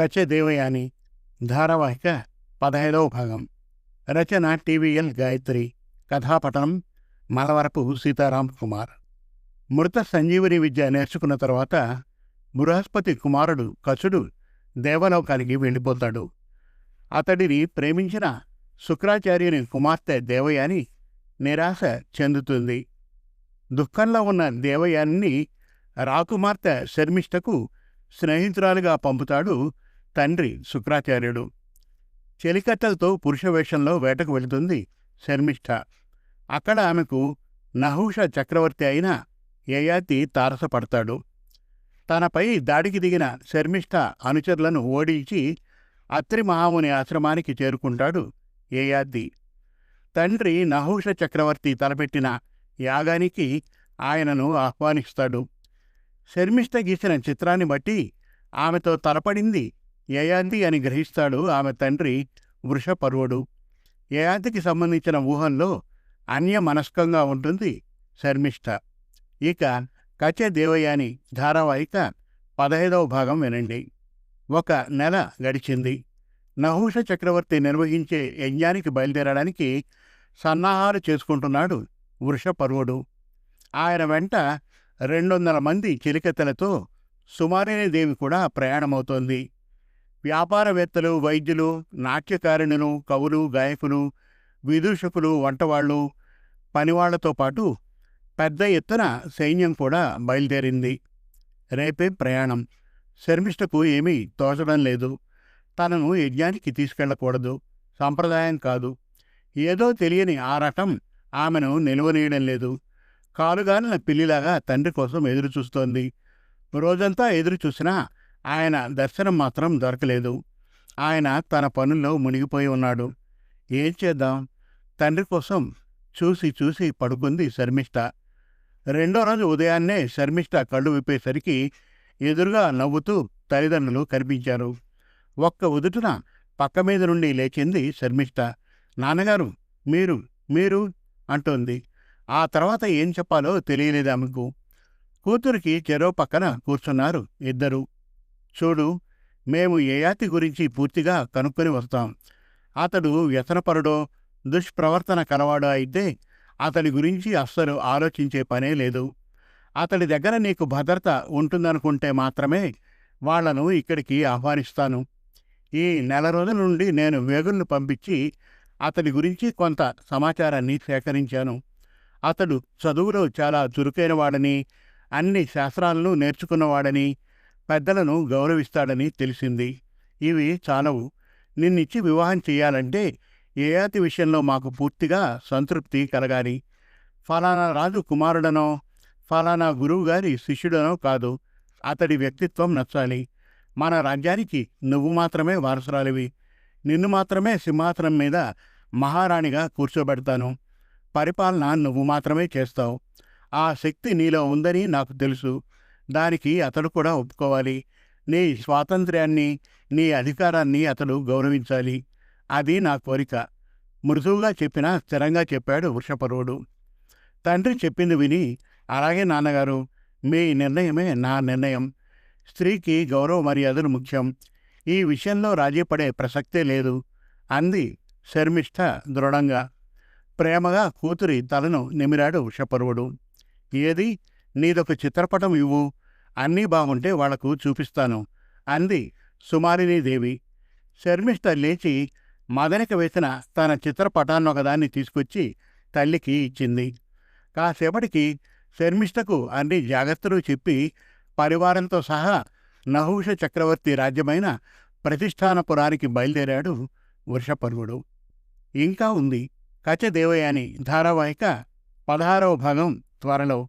కచె దేవయాని ధారావాహిక పదహైదవ భాగం. రచన టీవీఎల్ గాయత్రి. కథాపటనం మలవరపు సీతారాం కుమార్. మృత సంజీవని విద్య నేర్చుకున్న తర్వాత బృహస్పతి కుమారుడు కచుడు దేవలోకానికి వెళ్ళిపోతాడు. అతడిని ప్రేమించిన శుక్రాచార్యుని కుమార్తె దేవయాని నిరాశ చెందుతుంది. దుఃఖంలో ఉన్న దేవయాని రాకుమార్తె శర్మిష్టకు స్నేహితురాలుగా పంపుతాడు తండ్రి శుక్రాచార్యుడు. చెలికత్తలతో పురుష వేషంలో వేటకు వెళుతుంది శర్మిష్ఠ. అక్కడ ఆమెకు నహూష చక్రవర్తి అయిన యయాతి తారసపడతాడు. తనపై దాడికి దిగిన శర్మిష్ఠ అనుచరులను ఓడించి అత్రి మహాముని ఆశ్రమానికి చేరుకుంటాడు యయాతి. తండ్రి నహూష చక్రవర్తి తలపెట్టిన యాగానికి ఆయనను ఆహ్వానిస్తాడు. శర్మిష్ఠ గీసిన చిత్రాన్ని బట్టి ఆమెతో తలపడింది యయాంతి అని గ్రహిస్తాడు ఆమె తండ్రి వృషపర్వుడు. యయాంతికి సంబంధించిన ఊహంలో అన్యమనస్కంగా ఉంటుంది శర్మిష్ఠ ఇక కచె దేవయాని ధారావాహిక పదహైదవ భాగం వినండి. ఒక నెల గడిచింది. నహూష చక్రవర్తి నిర్వహించే యజ్ఞానికి బయలుదేరడానికి సన్నాహాలు చేసుకుంటున్నాడు వృషపర్వుడు. ఆయన వెంట రెండొందల మంది చిలికత్తెలతో సుమారిణీదేవి కూడా ప్రయాణమవుతోంది. వ్యాపారవేత్తలు వైద్యులు నాట్యకారిణులు కవులు గాయకులు విదూషకులు వంటవాళ్ళు పనివాళ్ళతో పాటు పెద్ద ఎత్తున సైన్యం కూడా బయలుదేరింది. రేపే ప్రయాణం. శర్మిష్టకు ఏమీ తోచడం లేదు. తనను యజ్ఞానికి తీసుకెళ్ళకూడదు. సంప్రదాయం కాదు. ఏదో తెలియని ఆరాటం ఆమెను నిలువనీయడం లేదు. కాలుగాలిన పిల్లిలాగా తండ్రి కోసం ఎదురుచూస్తోంది. రోజంతా ఎదురు చూసినా ఆయన దర్శనం మాత్రం దొరకలేదు. ఆయన తన పనుల్లో మునిగిపోయి ఉన్నాడు. ఏం చేద్దాం? తండ్రి కోసం చూసి చూసి పడుకుంది శర్మిష్ట. రెండో రోజు ఉదయాన్నే శర్మిష్ట కళ్ళు విప్పేసరికి ఎదురుగా నవ్వుతూ తల్లిదండ్రులు కనిపించారు. ఒక్క ఉదుటున పక్క మీద నుండి లేచింది శర్మిష్ట. నాన్నగారు మీరు మీరు అంటోంది. ఆ తర్వాత ఏం చెప్పాలో తెలియలేదు ఆమెకు కూతురికి చెరో పక్కన కూర్చున్నారు ఇద్దరు. చూడు మేము యయాతి గురించి పూర్తిగా కనుక్కొని వస్తాం. అతడు వ్యసనపరుడో దుష్ప్రవర్తన కలవాడో అయితే అతడి గురించి అస్సలు ఆలోచించే పనే లేదు. అతడి దగ్గర నీకు భద్రత ఉంటుందనుకుంటే మాత్రమే వాళ్ళను ఇక్కడికి ఆహ్వానిస్తాను. ఈ నెల రోజుల నుండి నేను వేగులను పంపించి అతడి గురించి కొంత సమాచారాన్ని సేకరించాను. అతడు చదువులో చాలా చురుకైనవాడని అన్ని శాస్త్రాలను నేర్చుకున్నవాడని పెద్దలను గౌరవిస్తాడని తెలిసింది. ఇవి చాలవు. నిన్నిచ్చి వివాహం చేయాలంటే ఏయాతి విషయంలో మాకు పూర్తిగా సంతృప్తి కలగాలి. ఫలానా రాజు కుమారుడనో ఫలానా గురువుగారి శిష్యుడనో కాదు. అతడి వ్యక్తిత్వం నచ్చాలి. మన రాజ్యానికి నువ్వు మాత్రమే వారసురాలివి. నిన్ను మాత్రమే సింహాసనం మీద మహారాణిగా కూర్చోబెడతాను. పరిపాలన నువ్వు మాత్రమే చేస్తావు. ఆ శక్తి నీలో ఉందని నాకు తెలుసు. దానికి అతడు కూడా ఒప్పుకోవాలి. నీ స్వాతంత్ర్యాన్ని నీ అధికారాన్ని అతడు గౌరవించాలి. అది నా కోరిక. మృదువుగా చెప్పినా స్థిరంగా చెప్పాడు వృషపరువుడు తండ్రి చెప్పింది విని అలాగే నాన్నగారు మీ నిర్ణయమే నా నిర్ణయం. స్త్రీకి గౌరవ మర్యాదలు ముఖ్యం. ఈ విషయంలో రాజీపడే ప్రసక్తే లేదు అంది శర్మిష్ఠ దృఢంగా. ప్రేమగా కూతురి తలను నిమిరాడు వృషపరువుడు ఏది? నీదొక చిత్రపటం ఇవ్వు. అన్నీ బాగుంటే వాళ్ళకు చూపిస్తాను. అంది సుమారినీదేవి శర్మిష్ఠ లేచి మదనిక వేసిన తన చిత్రపటాన్నొకదాన్ని తీసుకొచ్చి తల్లికి ఇచ్చింది. కాసేపటికి శర్మిష్టకు అన్ని జాగ్రత్తలు చెప్పి పరివారంతో సహా నహూష చక్రవర్తి రాజ్యమైన ప్రతిష్టానపురానికి బయలుదేరాడు వృషపర్వుడు. ఇంకా ఉంది. కచదేవయాని ధారావాహిక పదహారవ భాగం త్వరలో.